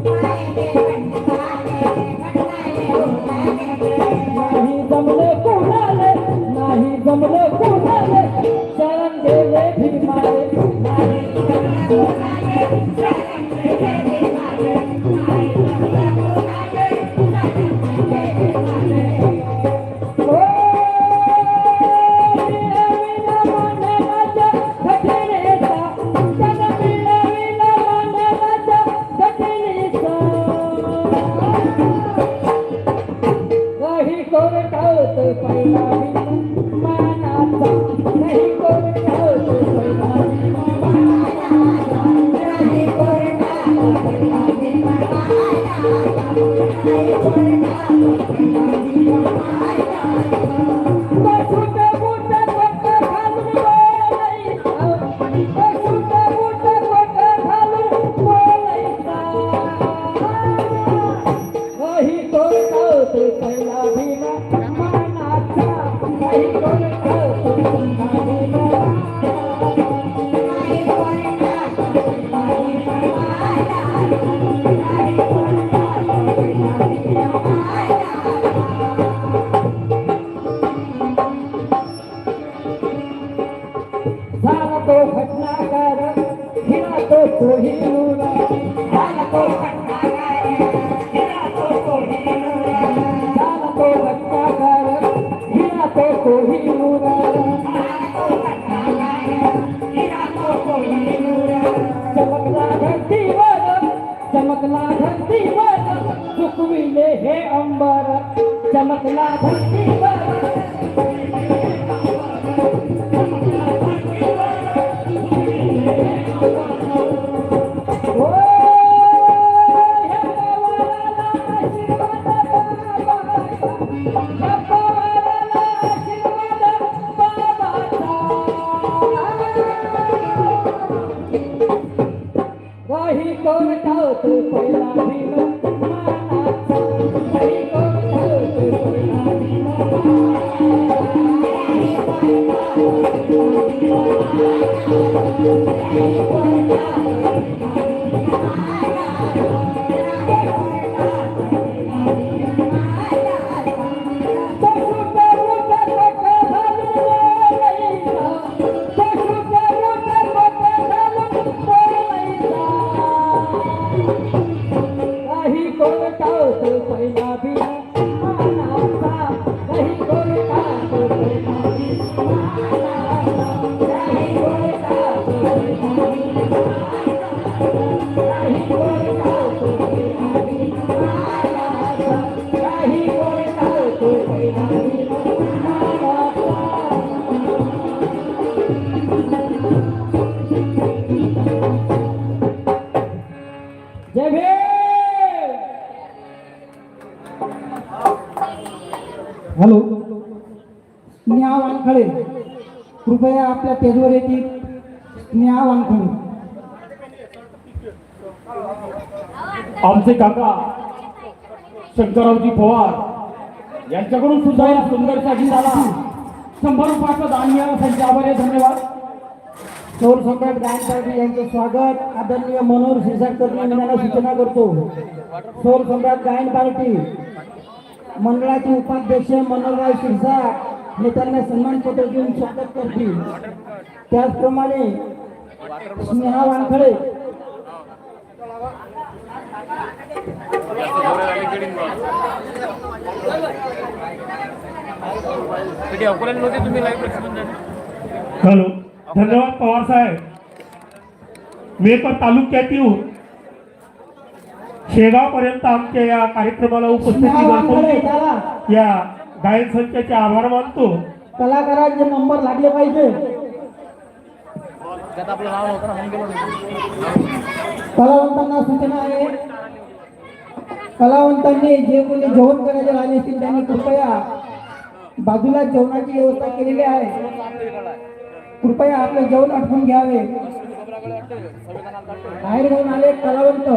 Bye. झाला तो घटनाकार हिरा तो तोही झाला तो घटनाकार हिरा तो तोही झाला तो घटनाकार हिरा तो कोहिनूर चमकला धरतीवर चमकला धरतीवर चुकविले हे अंबर चमकला धरतीवर आपल्या पेजवर येतील. स्नेहा वानखळे आमचे काका शंकररावजी पवार यांच्याकडून सुद्धा या सुंदरशा गीताला शंभर रुपयाचं दान मिळाल्यासाठी आभारी. धन्यवाद. सौर सम्राट गायन यांचे स्वागत. आदरणीय मनोहर शिरसाटकर यांना सूचना करतो. सौर सम्राट गायन पार्टी मंडळाचे उपाध्यक्ष मनोहरराव शिरसाट हे त्यांना सन्मानपत्र देऊन स्वागत करतील त्याचप्रमाणे स्नेहा वानखळे हॅलो धन्यवाद पवार साहेब. मी पण तालुक्यात येऊन शेगाव पर्यंत आमच्या या कार्यक्रमाला उपस्थिती या गायन संचाचे आभार मानतो. कलाकारांचे नंबर लागले पाहिजे. कलावंतांना सूचना आहे. कलावंतांनी जे कोणी जेवण करायचे राहिले असतील त्यांनी कृपया बाजूला जेवणाची व्यवस्था केलेली आहे. कृपया आपले जेवण आठवून घ्यावे. बाहेर जाऊन आले कलावंत.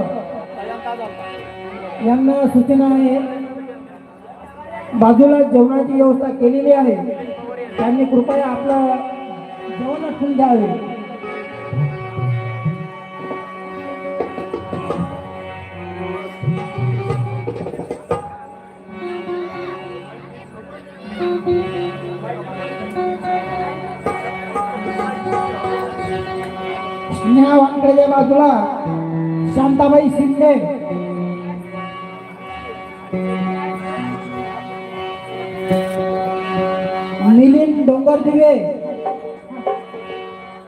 यांना सूचना आहे. बाजूला जेवणाची व्यवस्था केलेली आहे. त्यांनी कृपया आपलं जेवण असून द्यावे. स्नेहा वांगडे बाजूला शांताबाई शिंदे. डोंगर दिवे.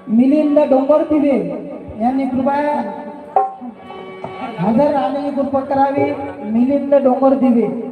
मिलिंद डोंगर दिवे. यांनी कृपया हजर राहण्याची कृपा करावी मिलिंद डोंगर दिवे.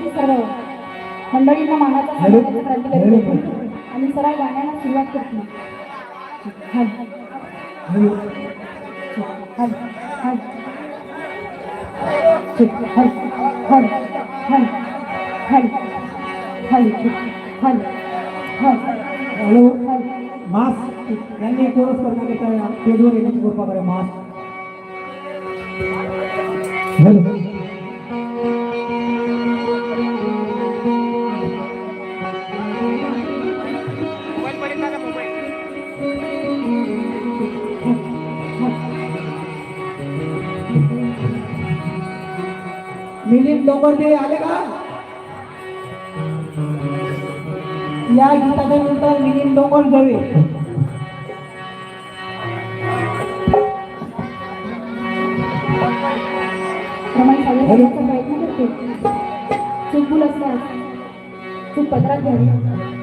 विनंती सर्व मंडळींना मानाचा म्हणजे आणि सरळ गाण्याला सुरुवात करतो. मास यांनी कोरस करण्यात येतं मास्क. हॅलो. मिलिंद डोंगरदेवी आले का? या गीताच्या नंतर मिलिंद डोंगरदेवी प्रमाणे सादर करण्याचा प्रयत्न करते चूक भूल असल्यास चूक पत्रात घ्यावी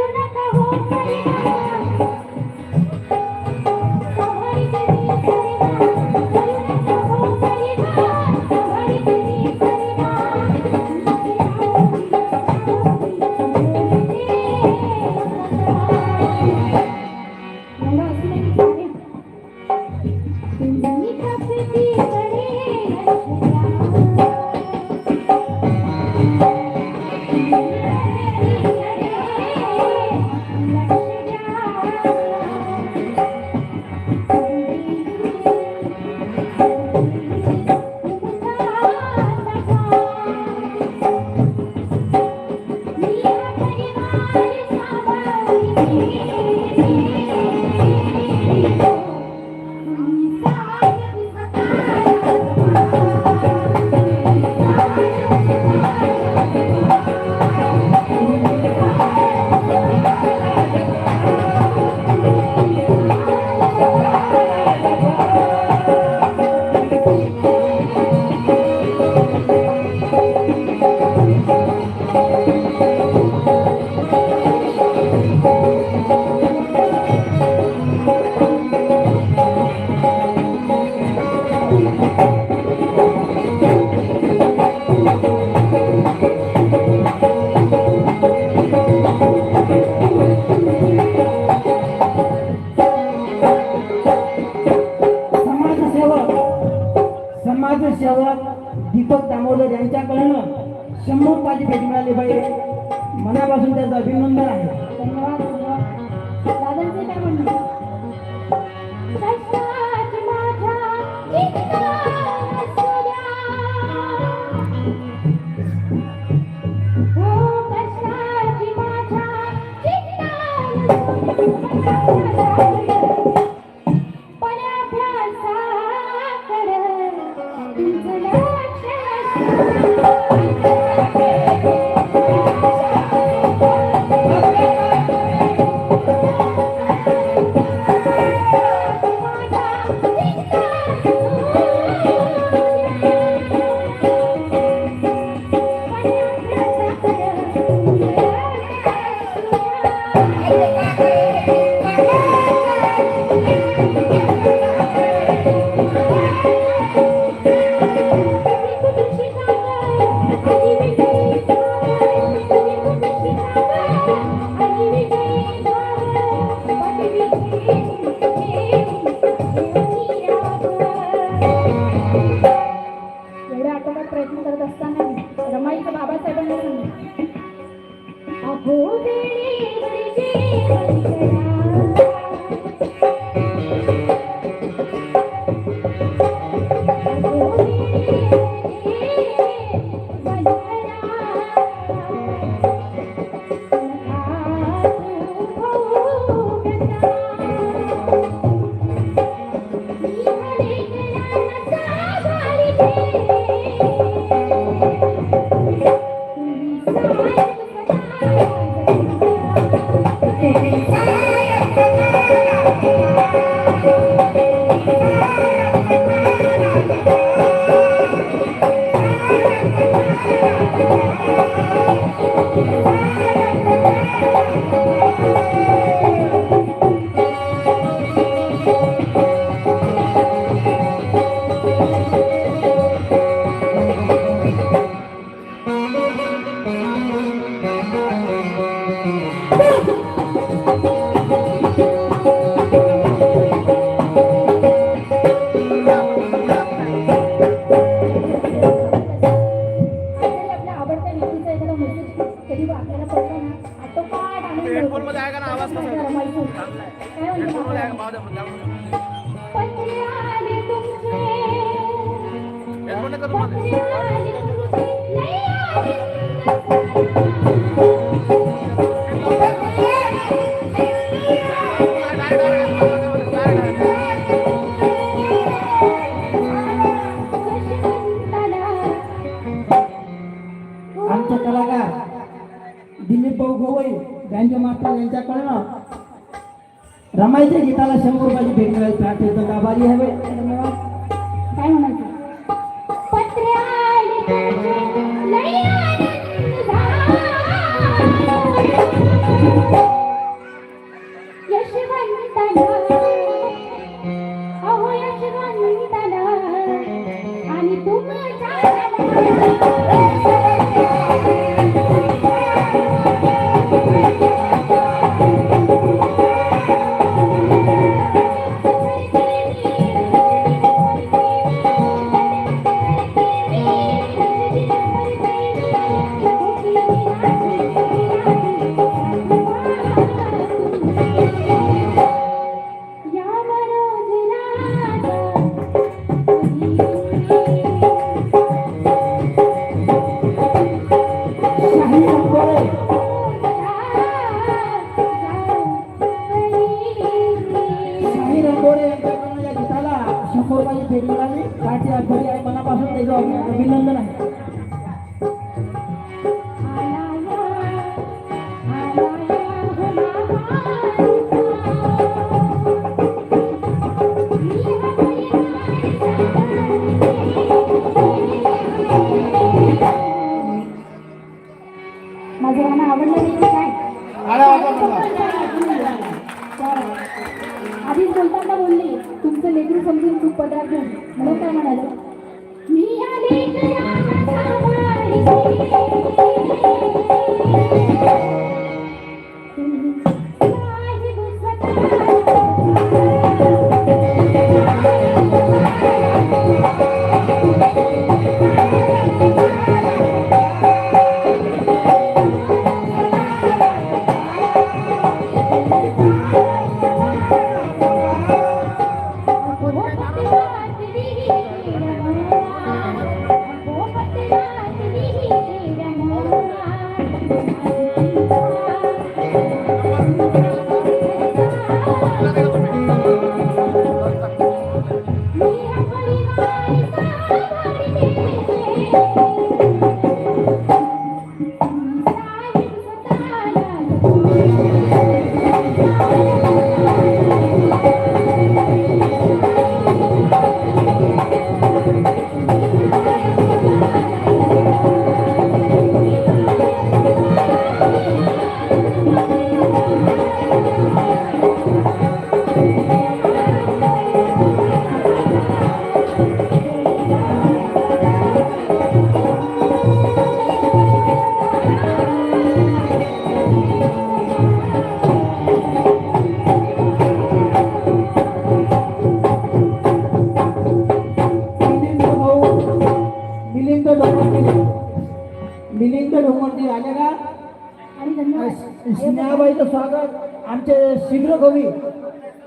ಯುನಕ ಹೋಗಲಿ Thank you. हेडफोनमध्ये आहे का ना आवाज कसा हेडफोनमध्ये आहे का पाहू द्या हेडफोन का तुम्हाला रमाईच्या गीताला शंभर रुपयाची भेट मिळेल. का आभारी हवे धन्यवाद. समजून तू पदार घेऊन म्हणून काय म्हणाले मी आले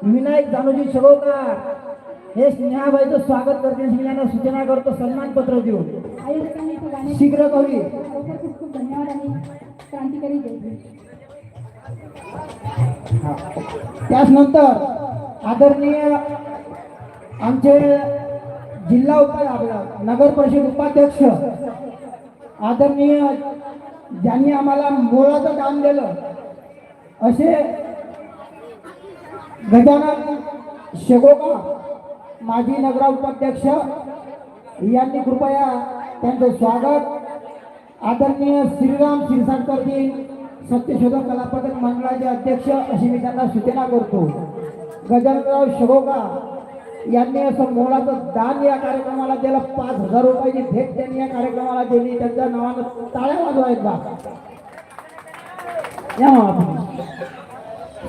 विनायक दानोजी सरोकार. हे स्नेहाबाईचं स्वागत करते. मी यांना सूचना करतो सन्मान पत्र देऊन. शीघ्र कवी. त्याच खूप खूप धन्यवाद आणि क्रांतिकारी आदरणीय आमचे जिल्हा उपाय आपला नगर परिषद उपाध्यक्ष आदरणीय ज्यांनी आम्हाला मोळाचं काम दिलं असे गजानन शेगोका माजी नगरा उपाध्यक्ष यांनी कृपया त्यांचं स्वागत. आदरणीय श्रीराम क्षीरसागरजी सत्यशोधक कलापथक मंडळाचे अध्यक्ष अशी मी त्यांना सूचना करतो. गजाननराव शेगोका यांनी असं मोलाचं दान या कार्यक्रमाला दिलं. पाच हजार रुपयाची भेट त्यांनी या कार्यक्रमाला दिली. त्यांच्या नावानं टाळ्या वाजवायत बा या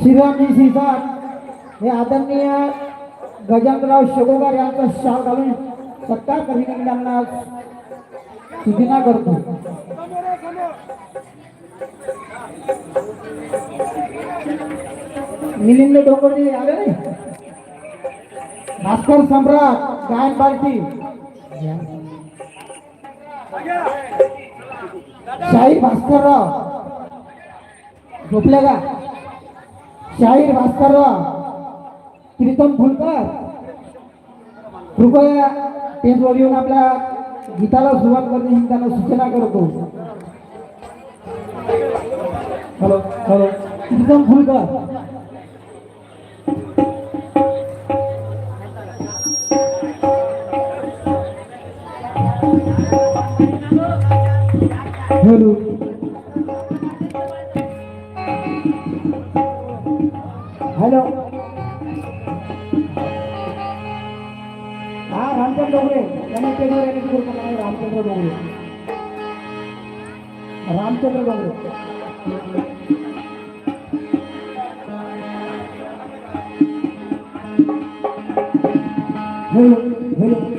श्रीरामजी श्रीसार हे आदरणीय गजानराव शगोगार यांचा शाल घालून सत्कार करीन त्यांना सूचना करतो. मिलिंद डोंगरजी आले नाही? भास्कर सम्राट गायन पार्टी. शाहीर भास्करराव. झोपले का? शाहीर भास्करराव. प्रीतम फुलकर कृपया टेजवर येऊन आपल्या गीताला सुरुवात करण्याची त्यांना सूचना करतो hello hello Pritam Phulkar hello hello Dongre त्यांनी टेबल येण्याची कल्पना आहे रामचंद्र डोंगरे रामचंद्र डोंगरे हॅलो हॅलो